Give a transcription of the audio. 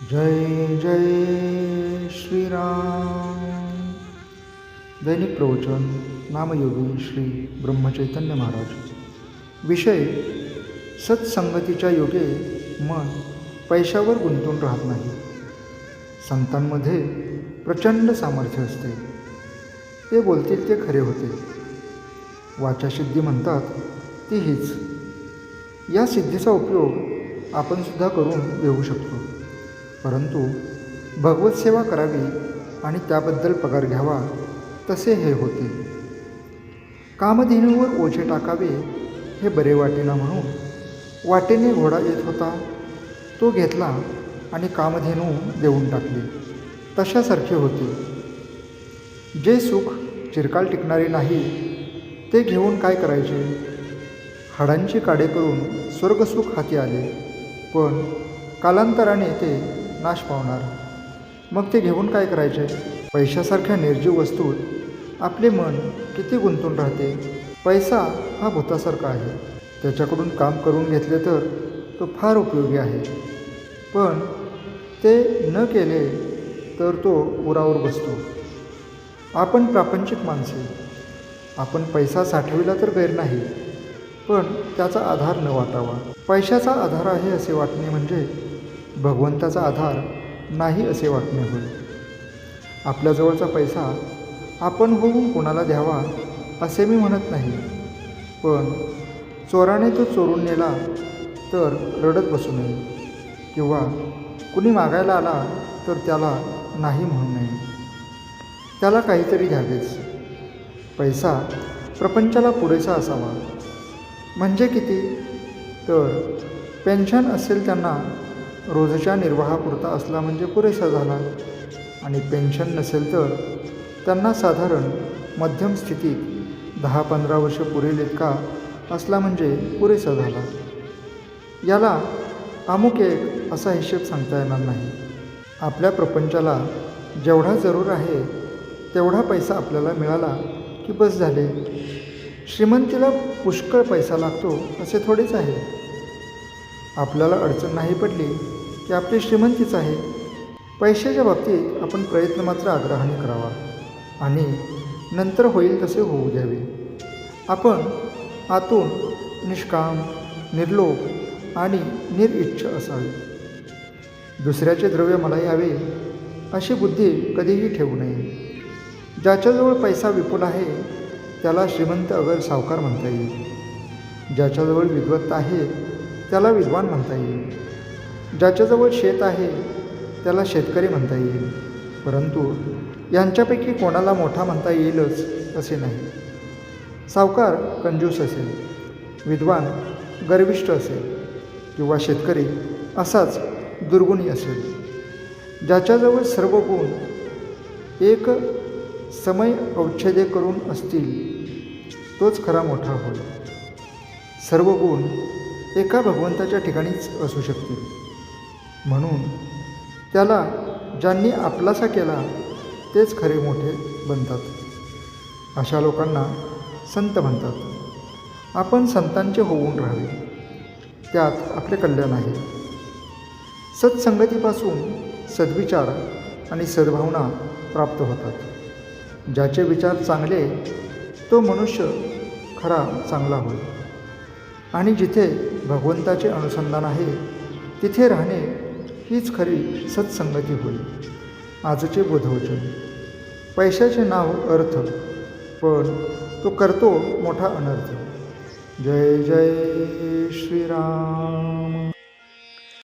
जय जय श्रीराम। दैनिक प्रवचन नामयोगी श्री ब्रह्मचैतन्य महाराज। विषय सत्संगतीच्या योगे मन पैशावर गुंतून राहत नाही. संतांमध्ये प्रचंड सामर्थ्य असते. ते बोलतील ते खरे होते. वाचासिद्धी म्हणतात ती हीच. या सिद्धीचा उपयोग आपणसुद्धा करून घेऊ शकतो. परंतु भगवत सेवा करावी आणि त्याबद्दल पगार घ्यावा तसे हे होते. कामधेनूवर ओझे टाकावे हे बरे वाटेना म्हणून वाटेने घोडा येत होता. तो घेतला आणि कामधेनू देऊन टाकले. तशासारखे होते. जे सुख चिरकाल टिकणारे नाही ते घेऊन काय करायचे? हाडांची काडे करून स्वर्गसुख हाती आले. पण कालांतराने ते नाश पावणार. मग ते घेऊन काय करायचे? पैशासारख्या निर्जीव वस्तूत आपले मन किती गुंतून राहते? पैसा हा भूतासारखा आहे. त्याच्याकडून काम करून घेतले तर तो फार उपयोगी आहे. पण ते न केले तर तो उरावर बसतो. आपण प्रापंचिक माणसे. आपण पैसा साठविला तर गैर नाही पण त्याचा आधार न वाटावा. पैशाचा आधार आहे असे वाटणे म्हणजे भगवंताचा आधार नाही असे वाटणे होय. आपल्याजवळचा पैसा आपण होऊन कोणाला द्यावा असे मी म्हणत नाही. पण चोराने तो चोरून नेला तर रडत बसू नये. किंवा कुणी मागायला आला तर त्याला नाही म्हणू नये. त्याला काहीतरी घ्यावेच. पैसा प्रपंचाला पुरेसा असावा. म्हणजे किती? तर पेन्शन असेल त्यांना रोजच्या निर्वाहापुरता असला म्हणजे पुरेसा झाला. आणि पेन्शन नसेल तर त्यांना साधारण मध्यम स्थितीत दहा पंधरा वर्ष पुरेल इतका असला म्हणजे पुरेसा झाला. याला अमुक एक असा हिशेब सांगता येणार नाही. आपल्या प्रपंचाला जेवढा जरूर आहे तेवढा पैसा आपल्याला मिळाला की बस झाले. श्रीमंतीला पुष्कळ पैसा लागतो असे थोडेच आहे. आपल्याला अडचण नाही पडली की आपली श्रीमंतीच आहे. पैशाच्या बाबतीत आपण प्रयत्न मात्र आग्रहाने करावा. आणि नंतर होईल तसे होऊ द्यावे. आपण आतून निष्काम निर्लोभ आणि निरइच्छ असावे. दुसऱ्याचे द्रव्य मला यावे अशी बुद्धी कधीही ठेवू नये. ज्याच्याजवळ पैसा विपुल आहे त्याला श्रीमंत अगर सावकार म्हणता येईल. ज्याच्याजवळ विद्वत्ता आहे त्याला विद्वान म्हणता येईल. ज्याच्याजवळ शेत आहे त्याला शेतकरी म्हणता येईल. परंतु यांच्यापैकी कोणाला मोठा म्हणता येईलच असे नाही. सावकार कंजूस असेल विद्वान गर्विष्ठ असेल किंवा शेतकरी असाच दुर्गुणी असेल. ज्याच्याजवळ सर्व गुण एक समय औच्छेदे करून असतील तोच खरा मोठा होईल. सर्व गुण एका भगवंताच्या ठिकाणीच असू शकतील. म्हणून त्याला ज्यांनी आपलासा केला तेच खरे मोठे बनतात. अशा लोकांना संत म्हणतात. आपण संतांचे होऊन राहावे. त्यात आपले कल्याण आहे. सत्संगतीपासून सद्विचार आणि सद्भावना प्राप्त होतात. ज्याचे विचार चांगले तो मनुष्य खरा चांगला होय. आणि जिथे भगवंताचे अनुसंधान आहे तिथे राहणे हीच खरी सत्संगती होईल आजचे बोधवचन. पैशाचे नाव अर्थ पण तो करतो मोठा अनर्थ. जय जय श्रीराम.